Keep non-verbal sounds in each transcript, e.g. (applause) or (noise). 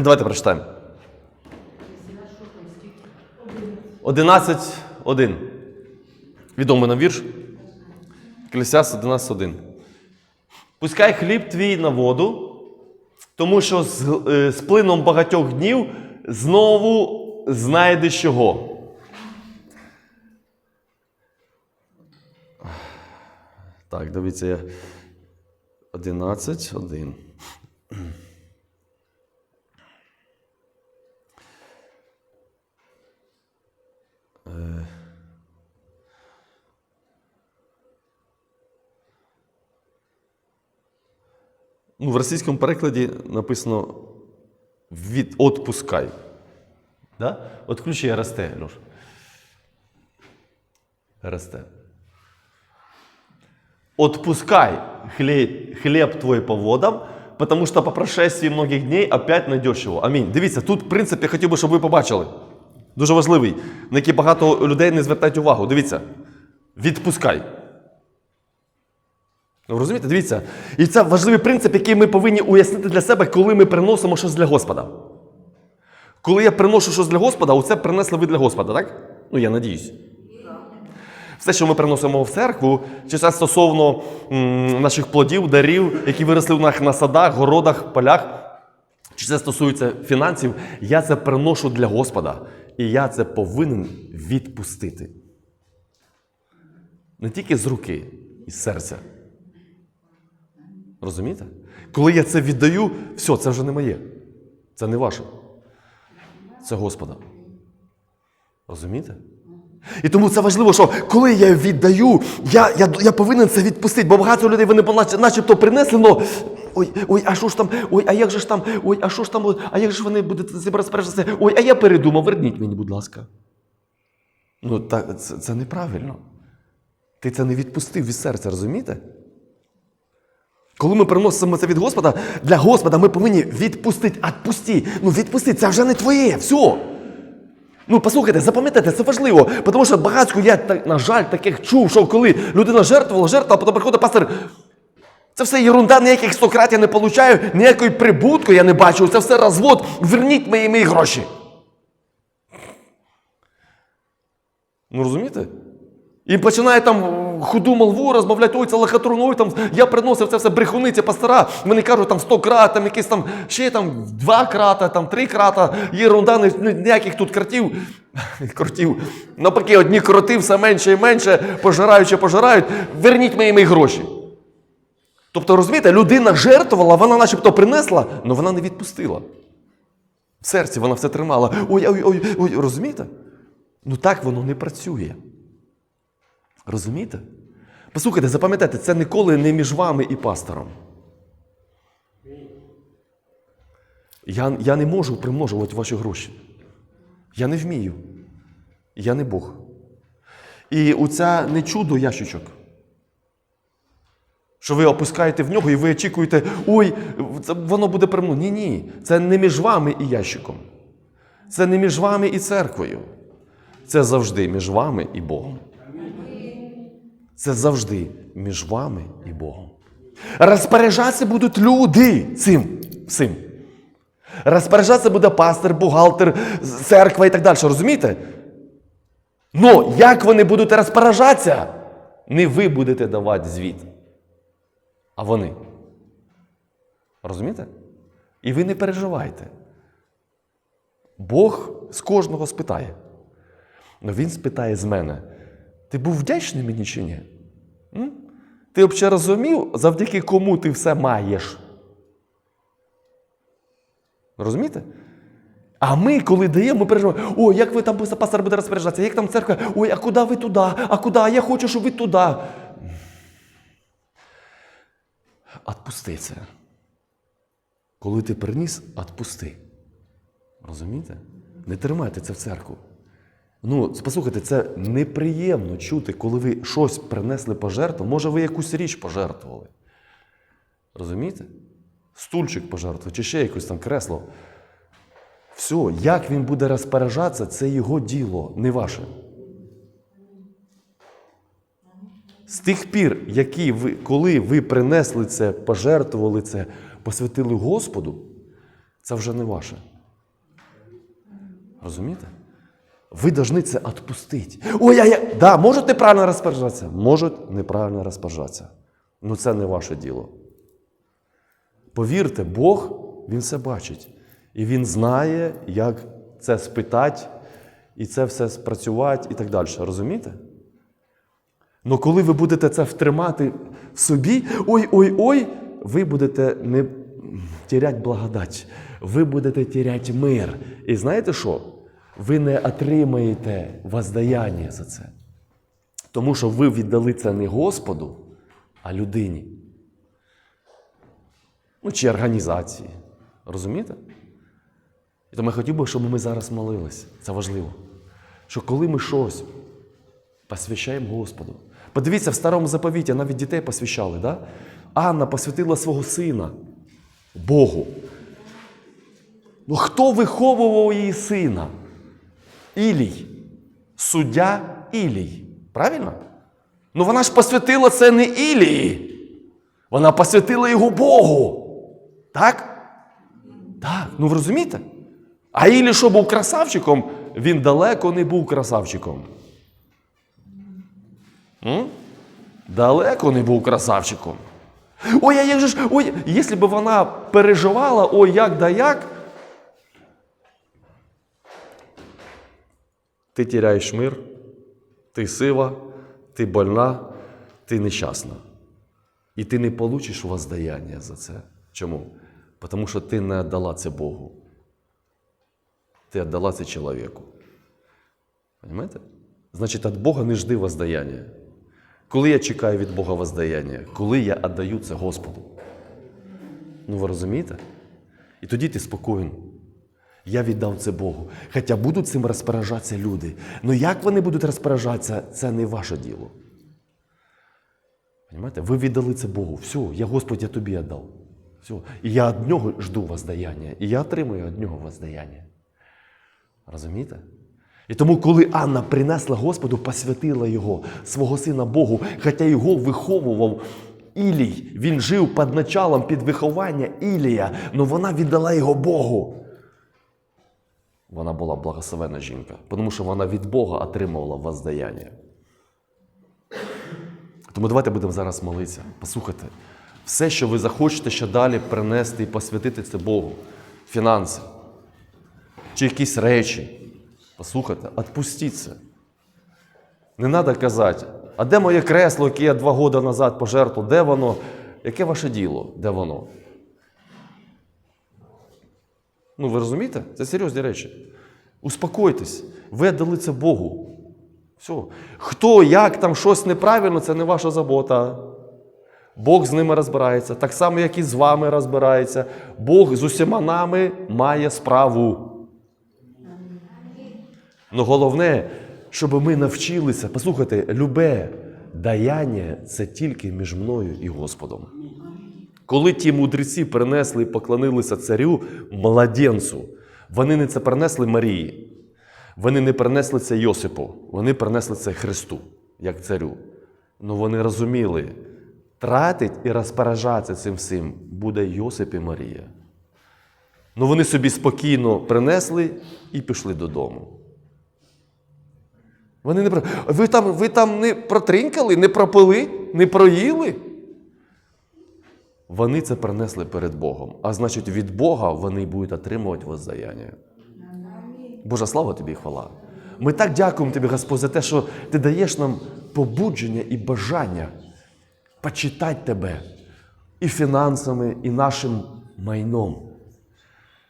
Давайте прочитаємо. 11.1. Відомий нам вірш. Еклесіаст 11.1. Пускай хліб твій на воду, тому що з, е, з плином багатьох днів знову знайдеш його. Так, дивіться, я 11, Ну, в російському перекладі написано від отпускай. Да? От включи РСТ, Льош. РСТ. Отпускай хлеб, хлеб твой по водам, потому что по прошествии многих дней опять найдешь його. Амінь. Дивіться, тут принцип я хотів би, щоб ви побачили. Дуже важливий, на який багато людей не звертають увагу. Дивіться. Відпускай. Ви розумієте? Дивіться. І це важливий принцип, який ми повинні уяснити для себе, коли ми приносимо щось для Господа. Коли я приношу щось для Господа, оце принесли ви для Господа, так? Ну, я надіюсь. Все, що ми приносимо в церкву, чи це стосовно м, наших плодів, дарів, які виросли у нас на садах, городах, полях, чи це стосується фінансів, я це приношу для Господа. І я це повинен відпустити. Не тільки з руки, із серця. Розумієте? Коли я це віддаю, все, це вже не моє. Це не ваше. Це Господа. Розумієте? І тому це важливо, що коли я віддаю, я, я, я повинен це відпустити. Бо багато людей вони начебто принесли, но ой, ой, а що ж там, ой, а як же ж там, ой, а що ж там, а як же вони будуть цим розпоряджатися? Ой, а я передумав, верніть мені, будь ласка. Ну, так, це, це неправильно. Ти це не відпустив від серця, розумієте? Коли ми приносимо це від Господа, для Господа ми повинні відпустити, відпусти. Ну, відпусти, це вже не твоє, все. Ну, послухайте, запам'ятайте, це важливо, тому що багатько я, на жаль, таких чув, що коли людина жертвувала, жертвувала, а потім приходить пастор. Це все ерунда, ніяких стократів я не получаю, ніякої прибутку я не бачу. Це все розвод. Верніть мої мої гроші. Ну розумієте? І починає там худу молву розмовляти, ой, це лохотрон, ой, там я приносив це все брехуниці пастора. Вони кажуть, там 100 крат, там якісь там ще там два крата, там три крата, єрунда, ні- ні- ніяких тут кротів. (laughs) кротів. Навпаки, одні кроти все менше і менше, пожираючи, пожирають. Верніть мої мої гроші. Тобто, розумієте, людина жертвувала, вона начебто принесла, але вона не відпустила. В серці вона все тримала. Ой, ой, ой, ой, розумієте? Ну так воно не працює. Розумієте? Послухайте, запам'ятайте, це ніколи не між вами і пастором. Я, я не можу примножувати ваші гроші. Я не вмію. Я не Бог. І оця не чудо ящичок. Що ви опускаєте в нього і ви очікуєте, ой, воно буде примножено. Ні, ні. Це не між вами і ящиком. Це не між вами і церквою. Це завжди між вами і Богом. Це завжди між вами і Богом. Розпоряджатися будуть люди цим. всім. Розпоряджатися буде пастор, бухгалтер, церква і так далі. Розумієте? Ну, як вони будуть розпоряджатися, не ви будете давати звіт, а вони. Розумієте? І ви не переживайте. Бог з кожного спитає. Ну він спитає з мене: ти був вдячний мені чи ні? М? Ти взагалі розумів, завдяки кому ти все маєш? Розумієте? А ми, коли даємо, ми переживаємо, о, як ви там пастор буде розпоряджатися, як там церква, ой, а куди ви туди? А куди? Я хочу, щоб ви туди. Отпусти це. Коли ти приніс, отпусти. Розумієте? Не тримайте це в церкву. Ну, послухайте, це неприємно чути, коли ви щось принесли пожертву. Може, ви якусь річ пожертвували. Розумієте? Стульчик пожертвував, чи ще якось там кресло. Все, як він буде розпоряджатися, це його діло, не ваше. З тих пір, які ви, коли ви принесли це, пожертвували це, посвятили Господу, це вже не ваше. Розумієте? Ви повинні це відпустити. Ой, я, я, да, можуть неправильно розпоряджатися, можуть неправильно розпоряджатися. Ну це не ваше діло. Повірте, Бог, Він все бачить. І Він знає, як це спитати, і це все спрацювати і так далі. Розумієте? Ну коли ви будете це втримати в собі, ой-ой-ой, ви будете не тіряти благодать, ви будете тіряти мир. І знаєте що? Ви не отримаєте воздаяння за це. Тому що ви віддали це не Господу, а людині. Ну, чи організації. Розумієте? І тому я хотів би, щоб ми зараз молились. Це важливо. Що коли ми щось посвящаємо Господу. Подивіться, в старому заповіті навіть дітей посвящали, да? Анна посвятила свого сина Богу. Ну хто виховував її сина? Ілій. Суддя Ілій. Правильно? Ну вона ж посвятила це не Ілії. Вона посвятила його Богу. Так? Так, ну ви розумієте? А Ілі, що був красавчиком, він далеко не був красавчиком. М? Далеко не був красавчиком. Ой, а як же ж, ой, якщо б вона переживала, ой, як да як. Ти тіряєш мир, ти сива, ти больна, ти нещасна. І ти не получиш воздаяння за це. Чому? Тому що ти не віддала це Богу. Ти віддала це чоловіку. Понимаєте? Значить, від Бога не жди воздаяння. Коли я чекаю від Бога воздаяння, коли я віддаю це Господу. Ну ви розумієте? І тоді ти спокоєн. Я віддав це Богу. Хоча будуть цим розпоражатися люди. Ну як вони будуть розпоражатися, це не ваше діло. Понимаєте? Ви віддали це Богу. Все, я Господь, я тобі віддав. Все. І я від нього жду воздаяння. І я отримую від нього воздаяння. Розумієте? І тому, коли Анна принесла Господу, посвятила його, свого сина Богу, хоча його виховував Ілій, він жив під началом, під виховання Ілія, але вона віддала його Богу. Вона була благословена жінка, тому що вона від Бога отримувала воздаяння. Тому давайте будемо зараз молитися. Послухайте, все, що ви захочете ще далі принести і посвятити це Богу, фінанси чи якісь речі. Послухайте, відпустіть це. Не треба казати, а де моє кресло, яке я два роки назад пожертвував, де воно? Яке ваше діло? Де воно? Ну, ви розумієте? Це серйозні речі. Успокойтесь, ви дали це Богу. Все. Хто, як там щось неправильно, це не ваша забота. Бог з ними розбирається, так само, як і з вами розбирається. Бог з усіма нами має справу. Ну головне, щоб ми навчилися, послухайте, любе даяння це тільки між мною і Господом. Коли ті мудреці принесли і поклонилися царю младенцу, вони не це принесли Марії, вони не принесли це Йосипу, вони принесли це Христу, як царю. Ну вони розуміли, тратить і розпоражатися цим всім буде Йосип і Марія. Ну вони собі спокійно принесли і пішли додому. Вони не ви там, ви там не протринкали, не пропили, не проїли. Вони це принесли перед Богом. А значить, від Бога вони будуть отримувати воздаяння. Божа слава тобі і хвала. Ми так дякуємо тобі, Господь, за те, що ти даєш нам побудження і бажання почитати тебе і фінансами, і нашим майном.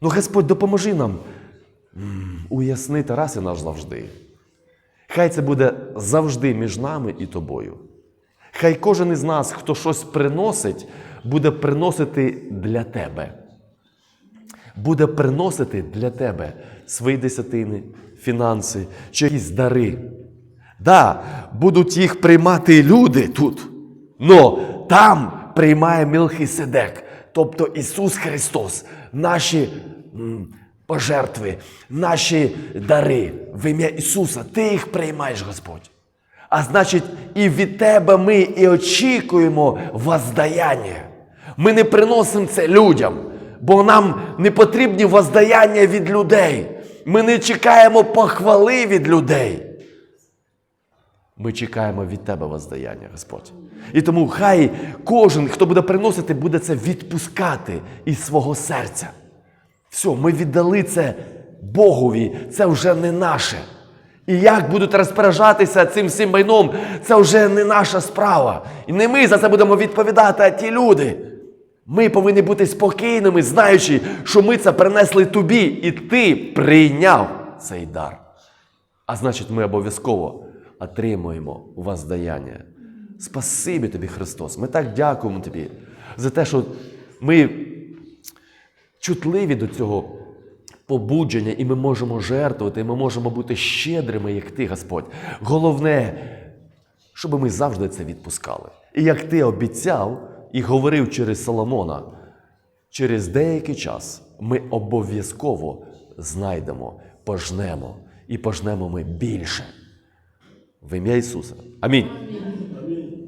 Ну, Господь, допоможи нам уяснити раз і назавжди. Хай це буде завжди між нами і тобою. Хай кожен із нас, хто щось приносить, буде приносити для тебе. Буде приносити для тебе свої десятини, фінанси чи якісь дари. Да, будуть їх приймати люди тут, но там приймає Мілхиседек, тобто Ісус Христос, наші пожертви, наші дари в ім'я Ісуса. Ти їх приймаєш, Господь. А значить, і від тебе ми і очікуємо воздаяння. Ми не приносимо це людям. Бо нам не потрібні воздаяння від людей. Ми не чекаємо похвали від людей. Ми чекаємо від Тебе воздаяння, Господь. І тому хай кожен, хто буде приносити, буде це відпускати із свого серця. Все, ми віддали це Богові, це вже не наше. І як будуть розпоряджатися цим всім майном, це вже не наша справа. І не ми за це будемо відповідати, а ті люди. Ми повинні бути спокійними, знаючи, що ми це принесли тобі, і ти прийняв цей дар. А значить, ми обов'язково отримуємо воздаяння. Спасибі тобі, Христос. Ми так дякуємо тобі за те, що ми чутливі до цього побудження, і ми можемо жертвувати, і ми можемо бути щедрими, як ти, Господь. Головне, щоб ми завжди це відпускали. І як ти обіцяв і говорив через Соломона, через деякий час ми обов'язково знайдемо, пожнемо, і пожнемо ми більше. В ім'я Ісуса. Амінь.